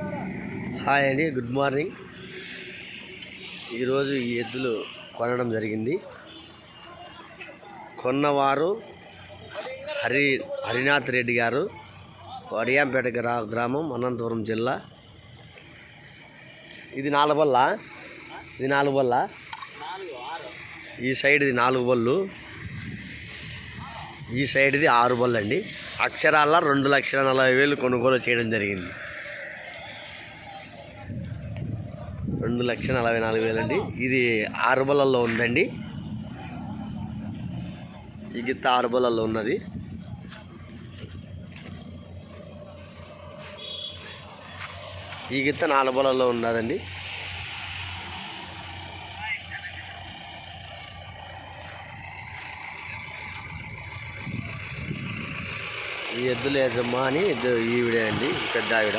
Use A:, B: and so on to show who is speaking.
A: Hi అండి good morning. ఈరోజు ఈ ఎద్దులు కొనడం జరిగింది. కొన్నవారు హరి హరినాథ్ రెడ్డి గారు వడియాంపేట గ్రా గ్రామం అనంతపురం జిల్లా. ఇది నాలుగు బల్ల? ఇది నాలుగు బల్ల? ఈ సైడ్ ఇది నాలుగు బళ్ళు ఈ సైడ్ది ఆరు బళ్ళు అండి అక్షరాల రెండు లక్షల నలభై వేలు కొనుగోలు చేయడం జరిగింది. రెండు లక్షల నలభై నాలుగు వేలండి. ఇది ఆరుబలల్లో ఉందండి. ఈ గిత్త ఆరుబలల్లో ఉన్నది. ఈ గిత్త నాలుగు ఉన్నదండి. ఈ ఎద్దుల యజమాని ఎద్దు ఈవిడే అండి పెద్ద ఆవిడ